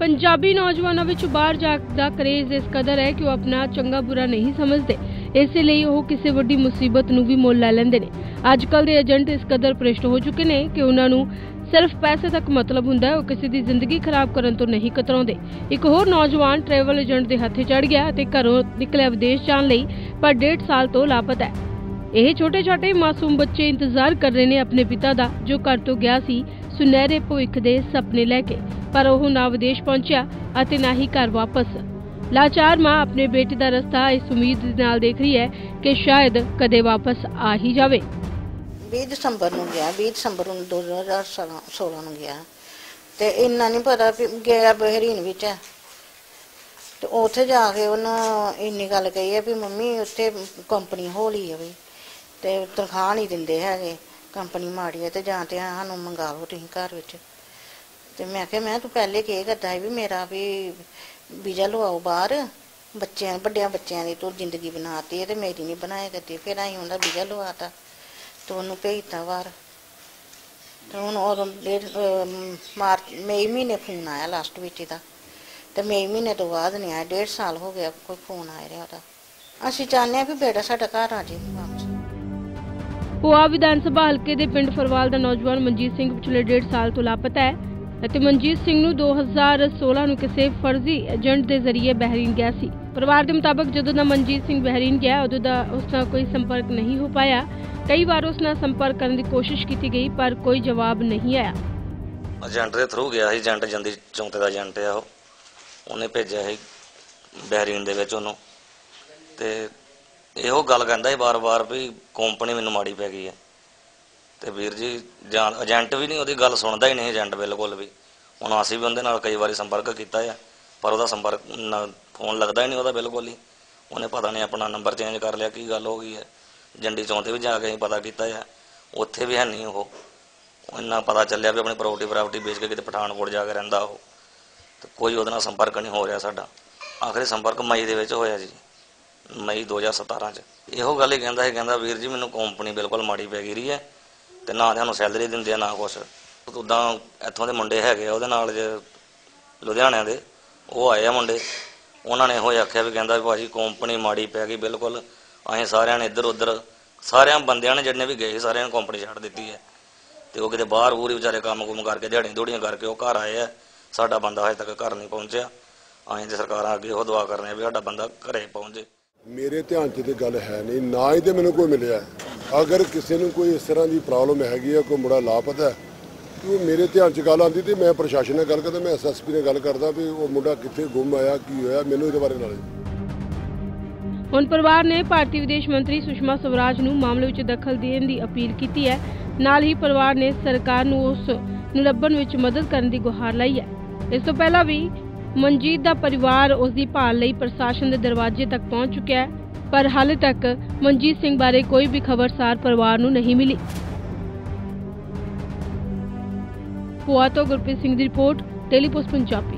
ਪੰਜਾਬੀ ਨੌਜਵਾਨਾਂ ਵਿੱਚ ਬਾਹਰ ਜਾਣ ਦਾ ਕਰੇਜ਼ ਇਸ ਕਦਰ ਹੈ ਕਿ ਉਹ ਆਪਣਾ ਚੰਗਾ ਬੁਰਾ ਨਹੀਂ ਸਮਝਦੇ। ਇਸੇ ਲਈ ਉਹ ਕਿਸੇ ਵੱਡੀ ਮੁਸੀਬਤ ਨੂੰ ਵੀ ਮੁੱਲ ਲੈ ਲੈਂਦੇ ਨੇ। ਅੱਜ ਕੱਲ ਦੇ ਏਜੰਟ ਇਸ ਕਦਰ ਭ੍ਰਿਸ਼ਟ ਹੋ ਚੁੱਕੇ ਨੇ ਕਿ ਉਹਨਾਂ ਨੂੰ ਸਿਰਫ ਪੈਸੇ ਤੱਕ ਮਤਲਬ ਹੁੰਦਾ ਹੈ, ਉਹ ਕਿਸੇ ਦੀ ਜ਼ਿੰਦਗੀ ਖਰਾਬ ਕਰਨ ਤੋਂ ਨਹੀਂ ਕਤਰਾਉਂਦੇ। ਇੱਕ ਹੋਰ ਨੌਜਵਾਨ ਟਰੈਵਲ ਏਜੰਟ ਦੇ ਹੱਥੇ ਚੜ ਗਿਆ ਅਤੇ ਘਰੋਂ ਨਿਕਲਿਆ ਵਿਦੇਸ਼ ਜਾਣ ਲਈ, ਪਰ 1.5 ਸਾਲ ਤੋਂ ਲਾਪਤਾ ਹੈ। ਇਹ ਛੋਟੇ-ਛੋਟੇ ਮਾਸੂਮ ਬੱਚੇ ਇੰਤਜ਼ਾਰ ਕਰ ਰਹੇ ਨੇ ਆਪਣੇ ਪਿਤਾ ਦਾ, ਜੋ ਘਰ ਤੋਂ ਗਿਆ ਸੀ ਸੁਨਹਿਰੇ ਭਵਿੱਖ ਦੇ ਸੁਪਨੇ ਲੈ ਕੇ, ਪਰ ਉਹ ਨਾ ਵਿਦੇਸ਼ ਪਹੁੰਚਿਆ ਅਤੇ ਨਾ ਹੀ ਘਰ ਵਾਪਸ। ਲਾਚਾਰ ਮਾਂ ਆਪਣੇ ਬੇਟੇ ਦਾ ਰਸਤਾ ਇਸ ਉਮੀਦ ਦੇ ਨਾਲ ਦੇਖ ਰਹੀ ਹੈ ਕਿ ਸ਼ਾਇਦ ਕਦੇ ਵਾਪਸ ਆ ਹੀ ਜਾਵੇ। 20 ਦਸੰਬਰ ਨੂੰ ਗਿਆ 20 ਦਸੰਬਰ ਨੂੰ 2016 ਨੂੰ ਗਿਆ। ਤੇ ਇੰਨਾ ਨਹੀਂ ਪਤਾ ਵੀ ਗਿਆ ਬਹਿਰੀਨ ਵਿੱਚ। ਹੈ ਤੇ ਉੱਥੇ ਜਾ ਕੇ ਉਹਨਾਂ ਇੰਨੀ ਗੱਲ ਕਹੀ ਹੈ ਵੀ ਮੰਮੀ, ਉੱਥੇ ਕੰਪਨੀ ਹੋਲੀ ਹੈ ਵੀ ਤੇ ਤਨਖਾਹ ਨਹੀਂ ਦਿੰਦੇ ਹੈਗੇ। ਕੰਪਨੀ ਮਾੜੀ ਹੈ ਤੇ ਜਾਂ ਤੇ ਸਾਨੂੰ ਮੰਗਾ ਲਓ ਤੁਸੀਂ ਘਰ ਵਿੱਚ। ਤੇ ਮੈਂ ਕਿਹਾ, ਮੈਂ ਤੂੰ ਪਹਿਲੇ ਕੀ ਕਰਦਾ ਸੀ ਵੀ ਮੇਰਾ ਵੀ ਵੀਜ਼ਾ ਲਵਾਓ ਬਾਹਰ। ਬੱਚਿਆਂ, ਵੱਡਿਆਂ ਬੱਚਿਆਂ ਦੀ ਤੂੰ ਜ਼ਿੰਦਗੀ ਬਣਾਤੀ ਹੈ ਤੇ ਮੇਰੀ ਨਹੀਂ ਬਣਾਇਆ ਕਰਦੀ। ਫਿਰ ਅਸੀਂ ਉਹਦਾ ਵੀਜ਼ਾ ਲਵਾਤਾ ਤੇ ਉਹਨੂੰ ਭੇਜਤਾ ਬਾਹਰ। ਤੇ ਹੁਣ ਉਦੋਂ ਡੇਢ ਮਾਰਚ, ਮਈ ਮਹੀਨੇ ਫੋਨ ਆਇਆ ਲਾਸਟ ਵਿੱਚ ਇਹਦਾ ਤੇ ਮਈ ਮਹੀਨੇ ਤੋਂ ਬਾਅਦ ਨਹੀਂ ਆਇਆ, ਡੇਢ ਸਾਲ ਹੋ ਗਿਆ ਕੋਈ ਫੋਨ ਆਇਆ ਰਿਹਾ ਉਹਦਾ। ਅਸੀਂ ਚਾਹੁੰਦੇ ਹਾਂ ਵੀ ਬੇਟਾ ਸਾਡਾ ਘਰ ਆ ਜਾਏ ਵਾਪਸ। ਪੁਆ ਵਿਧਾਨ ਸਭਾ ਹਲਕੇ ਦੇ ਪਿੰਡ ਫਰਵਾਲ ਦਾ ਨੌਜਵਾਨ ਮਨਜੀਤ ਸਿੰਘ ਪਿਛਲੇ 1.5 ਸਾਲ ਤੋਂ ਲਾਪਤਾ ਹੈ ਅਤੇ ਮਨਜੀਤ ਸਿੰਘ ਨੂੰ 2016 ਨੂੰ ਕਿਸੇ ਫਰਜ਼ੀ ਏਜੰਟ ਦੇ ਜ਼ਰੀਏ ਬਹਿਰੀਨ ਗਿਆ ਸੀ। ਪਰਿਵਾਰ ਦੇ ਮੁਤਾਬਕ ਜਦੋਂ ਦਾ ਮਨਜੀਤ ਸਿੰਘ ਬਹਿਰੀਨ ਗਿਆ, ਉਦੋਂ ਦਾ ਉਸ ਨਾਲ ਕੋਈ ਸੰਪਰਕ ਨਹੀਂ ਹੋ ਪਾਇਆ। ਕਈ ਵਾਰ ਉਸ ਨਾਲ ਸੰਪਰਕ ਕਰਨ ਦੀ ਕੋਸ਼ਿਸ਼ ਕੀਤੀ ਗਈ, ਪਰ ਕੋਈ ਜਵਾਬ ਨਹੀਂ ਆਇਆ। ਏਜੰਟ ਦੇ ਥਰੂ ਗਿਆ ਸੀ, ਏਜੰਟ ਜੰਦੀ ਚੌਂਕੇ ਦਾ ਏਜੰਟ ਆ ਉਹ। ਉਹਨੇ ਭੇਜਿਆ ਸੀ ਬਹਿਰੀਨ ਦੇ ਵਿੱਚ ਉਹਨੂੰ। ਤੇ ਇਹੋ ਗੱਲ ਕਹਿੰਦਾ ਸੀ ਬਾਰ-ਬਾਰ ਵੀ ਕੰਪਨੀ ਮੈਨੂੰ ਮਾੜੀ ਪੈ ਗਈ ਹੈ ਤੇ ਵੀਰ ਜੀ, ਜਾਂ ਏਜੰਟ ਵੀ ਨਹੀਂ, ਉਹਦੀ ਗੱਲ ਸੁਣਦਾ ਹੀ ਨਹੀਂ ਏਜੰਟ ਬਿਲਕੁਲ ਵੀ। ਹੁਣ ਅਸੀਂ ਵੀ ਉਹਦੇ ਨਾਲ ਕਈ ਵਾਰੀ ਸੰਪਰਕ ਕੀਤਾ ਆ, ਪਰ ਉਹਦਾ ਸੰਪਰਕ ਫੋਨ ਲੱਗਦਾ ਹੀ ਨਹੀਂ ਉਹਦਾ ਬਿਲਕੁਲ ਹੀ। ਉਹਨੇ ਪਤਾ ਨਹੀਂ ਆਪਣਾ ਨੰਬਰ ਚੇਂਜ ਕਰ ਲਿਆ, ਕੀ ਗੱਲ ਹੋ ਗਈ ਹੈ ਜੰਡੀ ਚੌਂਕ ਤੇ ਵੀ ਜਾ ਕੇ ਅਸੀਂ ਪਤਾ ਕੀਤਾ ਆ, ਉੱਥੇ ਵੀ ਹੈ ਨਹੀਂ ਉਹ। ਉਹ ਇੰਨਾ ਪਤਾ ਚੱਲਿਆ ਵੀ ਆਪਣੀ ਪ੍ਰਾਪਰਟੀ ਪ੍ਰਾਪਰਟੀ ਵੇਚ ਕੇ ਕਿਤੇ ਪਠਾਨਕੋਟ ਜਾ ਕੇ ਰਹਿੰਦਾ ਉਹ। ਤੇ ਕੋਈ ਉਹਦੇ ਨਾਲ ਸੰਪਰਕ ਨਹੀਂ ਹੋ ਰਿਹਾ ਸਾਡਾ। ਆਖਰੀ ਸੰਪਰਕ ਮਈ ਦੇ ਵਿੱਚ ਹੋਇਆ ਜੀ। ਮਈ 2017 ਚ। ਇਹੋ ਗੱਲ ਹੀ ਕਹਿੰਦਾ ਸੀ ਕਹਿੰਦਾ ਵੀਰ ਜੀ ਮੈਨੂੰ ਕੰਪਨੀ ਬਿਲਕੁਲ ਮਾੜੀ ਪੈ ਗਈ ਰਹੀ ਹੈ ਤੇ ਨਾ ਸਾਨੂੰ ਸੈਲਰੀ ਦਿੰਦੇ ਆ ਨਾ ਕੁਛ। ਉਦਾਂ ਇੱਥੋਂ ਦੇ ਮੁੰਡੇ ਹੈਗੇ ਆ ਉਹਦੇ ਨਾਲ ਜੇ ਲੁਧਿਆਣਿਆਂ ਦੇ ਉਹ ਆਏ ਆ ਮੁੰਡੇ। ਉਹਨਾਂ ਨੇ ਇਹੋ ਹੀ ਆਖਿਆ ਵੀ ਕਹਿੰਦਾ ਵੀ ਭਾਜੀ ਕੰਪਨੀ ਮਾੜੀ ਪੈ ਗਈ ਬਿਲਕੁਲ। ਅਸੀਂ ਸਾਰਿਆਂ ਨੇ ਇੱਧਰ ਉੱਧਰ ਸਾਰਿਆਂ ਬੰਦਿਆਂ ਨੇ ਜਿਹੜੇ ਵੀ ਗਏ ਸੀ, ਸਾਰਿਆਂ ਨੇ ਕੰਪਨੀ ਛੱਡ ਦਿੱਤੀ ਹੈ। ਤੇ ਉਹ ਕਿਤੇ ਬਾਹਰ ਬੂਰ ਹੀ ਵਿਚਾਰੇ ਕੰਮ ਕੁਮ ਕਰਕੇ ਦਿਹਾੜੀਆਂ ਦੂੜੀਆਂ ਕਰਕੇ ਉਹ ਘਰ ਆਏ ਆ। ਸਾਡਾ ਬੰਦਾ ਹਜੇ ਤੱਕ ਘਰ ਨਹੀਂ ਪਹੁੰਚਿਆ। ਅਸੀਂ ਤੇ ਸਰਕਾਰਾਂ ਅੱਗੇ ਉਹ ਦੁਆ ਕਰਨੇ ਆ ਵੀ ਸਾਡਾ ਬੰਦਾ ਘਰੇ ਪਹੁੰਚੇ। ਮੇਰੇ ਧਿਆਨ 'ਚ ਤੇ ਗੱਲ ਹੈ ਨਹੀਂ, ਨਾ ਹੀ ਤੇ ਮੈਨੂੰ ਕੋਈ ਮਿਲਿਆ। ਅਗਰ ਕਿਸੇ ਨੂੰ ਕੋਈ ਇਸ ਤਰ੍ਹਾਂ ਦੀ ਪ੍ਰੋਬਲਮ ਹੈਗੀ ਆ, ਕੋਈ ਮੁੰਡਾ ਲਾਪਤਾ ਉਹ ਮੇਰੇ ਧਿਆਨ 'ਚ ਗੱਲ ਆਉਂਦੀ ਤੇ ਮੈਂ ਪ੍ਰਸ਼ਾਸਨ ਨਾਲ ਗੱਲ ਕਰਦਾ, ਮੈਂ ਐਸਐਸਪੀ ਨਾਲ ਗੱਲ ਕਰਦਾ ਵੀ ਉਹ ਮੁੰਡਾ ਕਿੱਥੇ ਗੁੰਮ ਆਇਆ, ਕੀ ਹੋਇਆ, ਮੈਨੂੰ ਇਹਦੇ ਬਾਰੇ ਨਾਲ ਹੁਣ ਪਰਿਵਾਰ ਨੇ ਭਾਰਤੀ ਵਿਦੇਸ਼ ਮੰਤਰੀ ਸੁਸ਼ਮਾ ਸਵਰਾਜ ਨੂੰ ਮਾਮਲੇ ਵਿੱਚ ਦਖਲ ਦੇਣ ਦੀ ਅਪੀਲ ਕੀਤੀ ਹੈ। ਨਾਲ ਹੀ ਪਰਿਵਾਰ ਨੇ ਸਰਕਾਰ ਨੂੰ ਉਸ ਨੂੰ ਲੱਭਣ ਵਿੱਚ ਮਦਦ ਕਰਨ ਦੀ ਗੁਹਾਰ ਲਾਈ ਹੈ। ਇਸ ਤੋਂ ਪਹਿਲਾਂ ਵੀ ਮਨਜੀਤ ਦਾ ਪਰਿਵਾਰ ਉਸ ਦੀ ਭਾਲ ਲਈ ਪ੍ਰਸ਼ਾਸਨ ਦੇ ਦਰਵਾਜ਼ੇ ਤੱਕ ਪਹੁੰਚ ਚੁੱਕਿਆ ਹੈ, ਪਰ ਹਾਲੇ ਤੱਕ ਮਨਜੀਤ ਸਿੰਘ ਬਾਰੇ ਕੋਈ ਵੀ ਖਬਰਸਾਰ ਪਰਿਵਾਰ ਨੂੰ ਨਹੀਂ ਮਿਲੀ। ਪੁਆ ਤੋਂ ਗੁਰਪ੍ਰੀਤ ਸਿੰਘ ਦੀ ਰਿਪੋਰਟ ਡੇਲੀ ਪੋਸਟ, ਪੰਜਾਬੀ।